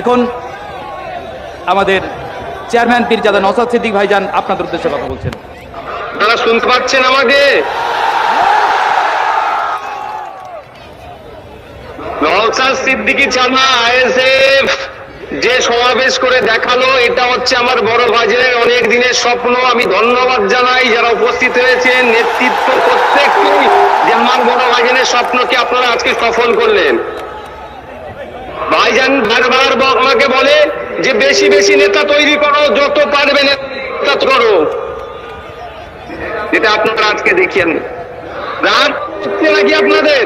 এখন আমাদের চেয়ারম্যান পীরজাদা নসাদ সিদ্দিক ভাইজান আপনাদের উদ্দেশ্যে কথা বলছেন। আপনারা শুনতে পাচ্ছেন আমাকে? নওসাদ সিদ্দিকী চানা আইএসএফ যে সমাবেশ করে দেখাল, এটা হচ্ছে আমার বড় বাজারের অনেক দিনের স্বপ্ন। আমি ধন্যবাদ জানাই যারা উপস্থিত হয়েছেন, নেতৃত্ব প্রত্যেককেই যে আমার বড় ভাইজানের স্বপ্নকে আপনারা আজকে সফল করলেন। ভাইজান বারবার আমাকে বলে যে বেশি বেশি নেতা তৈরি করো, যত পারবে নেতা করো। এটা আপনারা আজকে দেখেন রাত আপনাদের?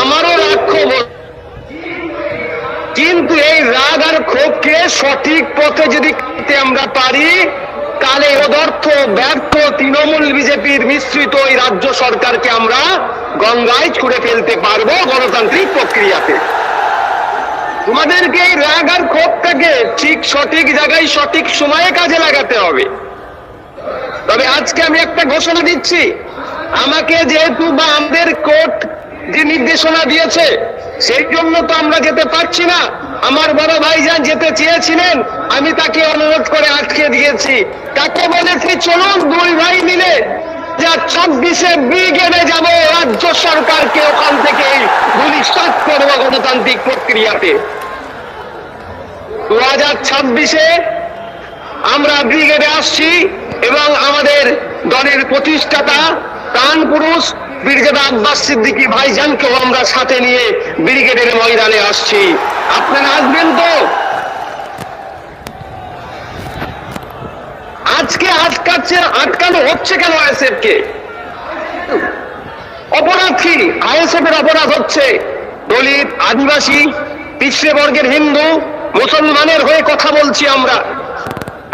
আমারও রাগ ক্ষোভ কিন্তু এই রাগ আর ক্ষোভকে সঠিক পথে যদি আমরা পারি তাহলে অদর্থ ব্যর্থ তৃণমূল বিজেপির মিশ্রিত এই রাজ্য সরকারকে আমরা গঙ্গায় ছুড়ে ফেলতে পারব গণতান্ত্রিক প্রক্রিয়াতে। তোমাদেরকে এই রাগ আর ক্ষোভটাকে ঠিক সঠিক জায়গায়, সঠিক সময়ে কাজে লাগাতে হবে। তবে আজকে আমি একটা ঘোষণা দিচ্ছি। আমাকে যেহেতু বা আমাদের কোর্ট যে নির্দেশনা দিয়েছে, সেই জন্য তো আমরা যেতে পারছি না। আমার বড় ভাইজান যেতে চেয়েছিলেন, আমি তাকে অনুরোধ করে আটকে দিয়েছি। তাকে বলেছি, চলুন দুই ভাই মিলে ছাব্বিশে ব্রিগেডে যাব, রাজ্য সরকারকে ওখান থেকে গুলি স্টার্ট করব গণতান্ত্রিক প্রক্রিয়াতে। দু হাজার ছাব্বিশে আমরা ব্রিগেডে আসছি এবং আমাদের দলের প্রতিষ্ঠাতা প্রাণ পুরুষ ব্রিগেড আব্বাস সিদ্দিকী ভাইজানকেও আমরা সাথে নিয়ে ব্রিগেডের ময়দানে আসছি। আপনারা আসবেন তো? আজকে আটকাচ্ছে, আটকানো হচ্ছে কেন আইএসএফ কে অপরাধ আইএসএফ এর অপরাধ হচ্ছে দলিত, আদিবাসী, পিছড়ে বর্গের হিন্দু, মুসলমানের হয়ে কথা বলছি আমরা।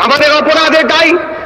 আমাদের অপরাধ এটাই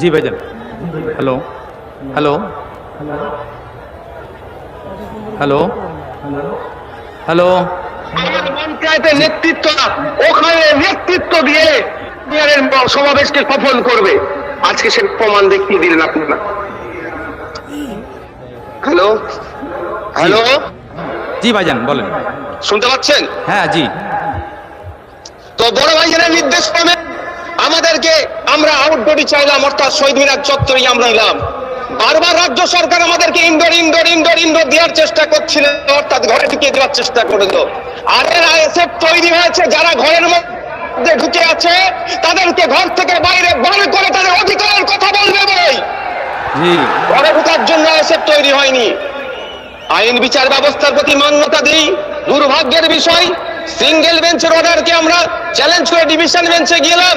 জি ভাইজান। হ্যালো। হ্যালো। হ্যালো। হ্যালো। পঞ্চায়েতের নেতৃত্ব ওখানে নেতৃত্ব দিয়ে সমাবেশকে সফল করবে। আজকে সে প্রমাণ দেখিয়ে দিলেন আপনারা হ্যালো। হ্যালো। জি। ভাইজান বলেন। শুনতে পাচ্ছেন? হ্যাঁ জি। তো বড় ভাইজানের নির্দেশ ক্রমে আমাদেরকে আমরা আউটডোরই চাইলাম অর্থাৎ শহীদ মিনার চত্বরেই আমরা নিলাম। বারবার রাজ্য সরকার আমাদেরকে ইনডোর ইনডোর ইনডোর ইনডোর দেওয়ার চেষ্টা করছিল অর্থাৎ ঘরে ঢুকিয়ে দেওয়ার চেষ্টা করল আর এর আইএসএফ তৈরি হয়েছে যারা ঘরের মধ্যে ঢুকে আছে তাদেরকে ঘর থেকে বাইরে বার করে তাদের অধিকারের কথা বলবে বই জি। ঘরে ঢুকার জন্য আইএসএফ তৈরি হয়নি। আইন বিচার ব্যবস্থার প্রতি মান্যতা দিই। দুর্ভাগ্যের বিষয় সিঙ্গেল বেঞ্চের অর্ডারকে আমরা চ্যালেঞ্জ করে ডিভিশন বেঞ্চে গেলাম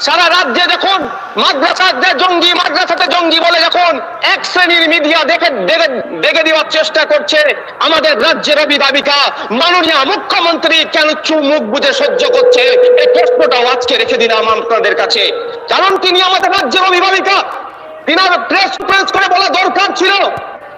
সারা রাজ্যে যখন মাদ্রাসাতে জঙ্গি মাদ্রাসাতে জঙ্গি বলে যখন এক শ্রেণির মিডিয়া দেখে দেখে দেওয়ার চেষ্টা করছে। আমাদের রাজ্যের অভিভাবিকা মাননীয় মুখ্যমন্ত্রী কেন চুপ মুখ বুঝে সহ্য করছে? এই প্রশ্নটাও আজকে রেখে দিলাম আপনাদের কাছে। কারণ তিনি আমাদের রাজ্যের অভিভাবিকা। তিনার প্রেস প্রেস করে বলা দরকার ছিল।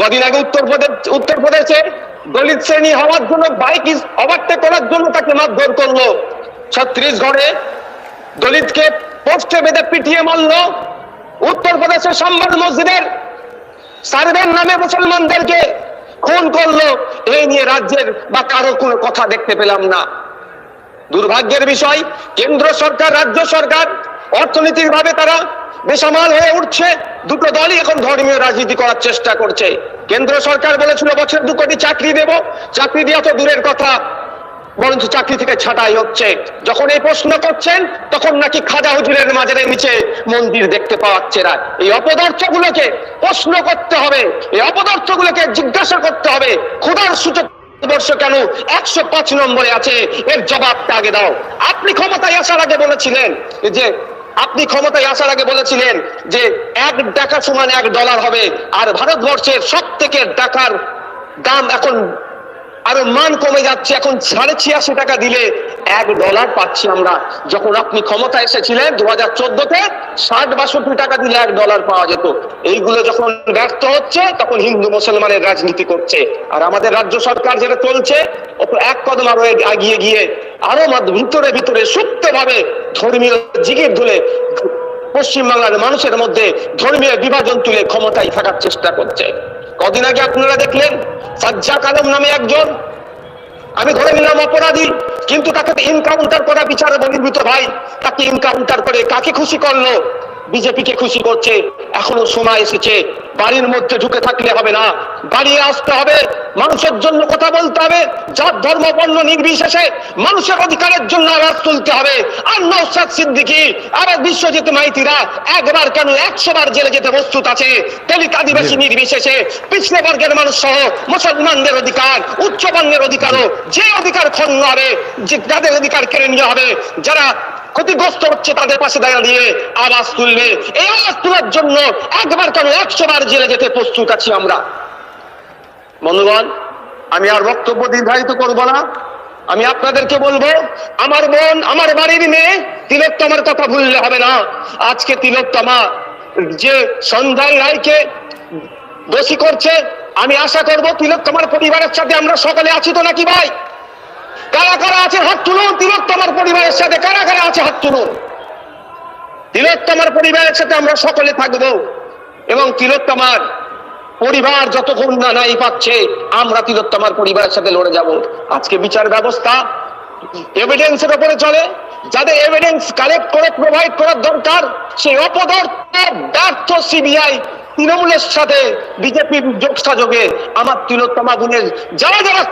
কদিন আগে উত্তরপ্রদেশ উত্তরপ্রদেশে দলিত শ্রেণি হওয়ার জন্য বাইক ওভারটেক করার জন্য তাকে মারধর করল। ছত্রিশগড়ে দলিতকে পোস্টে বেঁধে পিটিয়ে মারলো। উত্তরপ্রদেশের সম্বাদ মসজিদের সার্ভের নামে মুসলমানদেরকে খুন করল। এই নিয়ে রাজ্যের বা কারও কোনো কথা দেখতে পেলাম না। দুর্ভাগ্যের বিষয়, কেন্দ্র সরকার, রাজ্য সরকার অর্থনৈতিক ভাবে তারা বেসামাল হয়ে উঠছে। দুটো দলই এখন ধর্মীয় রাজনীতি করার চেষ্টা করছে। কেন্দ্র সরকার বলেছিল, বছর দু কোটি চাকরি দেব। চাকরি দেওয়া তো দূরের কথা। বরঞ্চ চাকরি থেকে ছাঁটাই হচ্ছে। যখন এই প্রশ্ন করছেন, তখন নাকি খাজা হুজুরের মাজারের নিচে মন্দির দেখতে পাওয়াচ্ছে না। এই অপদার্থগুলোকে প্রশ্ন করতে হবে। এই অপদার্থগুলোকে জিজ্ঞাসা করতে হবে। ক্ষুধার সূচক বর্ষ কেন একশো পাঁচ নম্বরে আছে? এর জবাবটা আগে দাও। আপনি ক্ষমতায় আসার আগে বলেছিলেন যে আপনি ক্ষমতায় আসার আগে বলেছিলেন যে এক টাকা সমান এক ডলার হবে, আর ভারতবর্ষের সব থেকে টাকার দাম এখন আরও মান কমে যাচ্ছে। এখন সাড়ে ছিয়াশি টাকা দিলে এক ডলার পাচ্ছি আমরা। যখন আপনি ক্ষমতা এসেছিলেন দু হাজার চোদ্দতে, ষাট বাষট্টি টাকা দিলে এক ডলার পাওয়া যেত। এইগুলো যখন ব্যর্থ হচ্ছে, তখন হিন্দু মুসলমানের রাজনীতি করছে। আর আমাদের রাজ্য সরকার যেটা চলছে ও এক কদম আরও এগিয়ে গিয়ে আরও ভিতরে ভিতরে সুপ্ত ভাবে ধর্মীয় জিগির ধুলে পশ্চিমবাংলার মানুষের মধ্যে ধর্মীয় বিভাজন তুলে ক্ষমতায় থাকার চেষ্টা করছে। কদিন আগে আপনারা দেখলেন সাজ্জা কালম নামে একজন। আমি ধরে নিলাম অপরাধী, কিন্তু তাকে ইনকাউন্টার করা বিচারে বহির্ভূত ভাই, তাকে ইনকাউন্টার করে কাকে খুশি করল? বিজেপিকে খুশি করছে এখনও সময় এসেছে। বাড়ির মধ্যে ঢুকে থাকলে হবে না বাড়িয়ে আসতে হবে। মানুষের জন্য কথা বলতে হবে জাত ধর্ম বর্ণ নির্বিশেষে মানুষের অধিকারের জন্য আওয়াজ তুলতে হবে। আর নৌসাদ সিদ্দিকি আর বিশ্বজিৎ মাইতিরা একবার কেন একশো বার জেলে যেতে প্রস্তুত আছে? দলিত আদিবাসী নির্বিশেষে পিছলে বর্গের মানুষ সহ মুসলমানদের অধিকার উচ্চ বর্ণের অধিকারও যে অধিকার ক্ষণ্ণ হবে যে যাদের অধিকার কেড়ে নিয়ে হবে যারা ক্ষতিগ্রস্ত হচ্ছে তাদের পাশে দাঁড়িয়ে আওয়াজ তুললে এই আওয়াজ তোলার জন্য একবার কেন একশো বার জেলে যেতে প্রস্তুত আছি আমরা। বন্ধুগণ, আমি আর বক্তব্য দীর্ঘায়িত করব না। আমি আপনাদেরকে বলব, আমার বোন, আমার বাড়ির মেয়ে তিলোত্তমার কথা ভুললে হবে না। আজকে তিলোত্তমা যে সন্ধ্যায় রায়কে দোষী করছে, আমি আশা করব তিলোত্তমার পরিবারের সাথে আমরা সকলে আছি তো নাকি ভাই? কারা কারা আছে হাত তুলুন? তিলোত্তমার পরিবারের সাথে কারা কারা আছে হাত তুলুন? তিলোত্তমার পরিবারের সাথে আমরা সকলে থাকব এবং তিলোত্তমার পরিবার যতক্ষণ না নাই পাচ্ছে, আমরা তিলোত্তমার পরিবারের সাথে লড়ে যাব। আজকে বিচার ব্যবস্থা এভিডেন্সের উপরে চলে। যাদের এভিডেন্স কালেক্ট করে প্রোভাইড করার দরকার সেই অপদার্থ ব্যর্থ সিবিআই তৃণমূলের সাথে বিজেপির যোগসাযোগে আমার তিলোত্তমা গুণের যারা যারা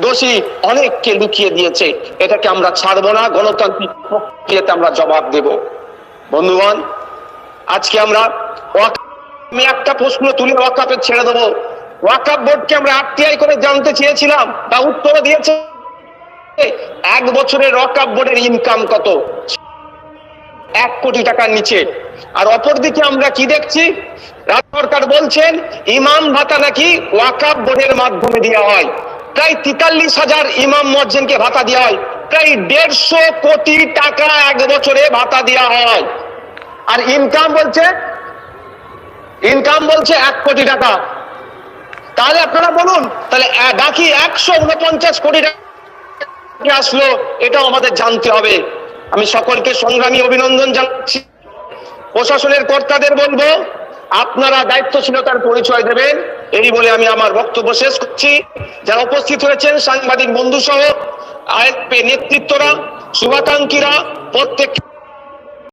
দোষী অনেককে লুকিয়ে দিয়েছে। এটাকে আমরা ছাড়বো না, গণতান্ত্রিক প্রক্রিয়াতে আমরা জবাব দেব। বন্ধুগণ, আজকে আমরা আমি একটা প্রশ্ন তুলে ওয়াকাপে ছেড়ে দেবো। ওয়াকাপ বোর্ডকে আমরা আরটিআই করে জানতে চেয়েছিলাম তা উত্তর দিয়েছে এক বছরের ওয়াকাপ বোর্ডের ইনকাম কত? এক কোটি টাকার নিচে। আর অপরদিকে আমরা কি দেখছি? রাজ্য সরকার বলছেন, ইমাম ভাতা নাকি ওয়াকাব বোর্ডের মাধ্যমে দেওয়া হয়। প্রায় তেতাল্লিশ হাজার ইমাম মজ্জেনকে ভাতা দেওয়া হয়। প্রায় দেড়শো কোটি টাকা এক বছরে ভাতা দেওয়া হয়। আর ইনকাম বলছে ইনকাম বলছে এক কোটি টাকা। তাহলে আপনারা বলুন, তাহলে বাকি একশো উনপঞ্চাশ কোটি টাকা আসলো, এটাও আমাদের জানতে হবে। আমি সকলকে সংগ্রামী অভিনন্দন জানাচ্ছি। প্রশাসনের কর্তাদের বলব, আপনারা দায়িত্বশীলতার পরিচয় দেবেন। এই বলে আমি আমার বক্তব্য শেষ করছি। যারা উপস্থিত হয়েছেন, সাংবাদিক বন্ধু সহ আইএসপি নেতৃত্বরা, শুভাকাঙ্ক্ষীরা প্রত্যেক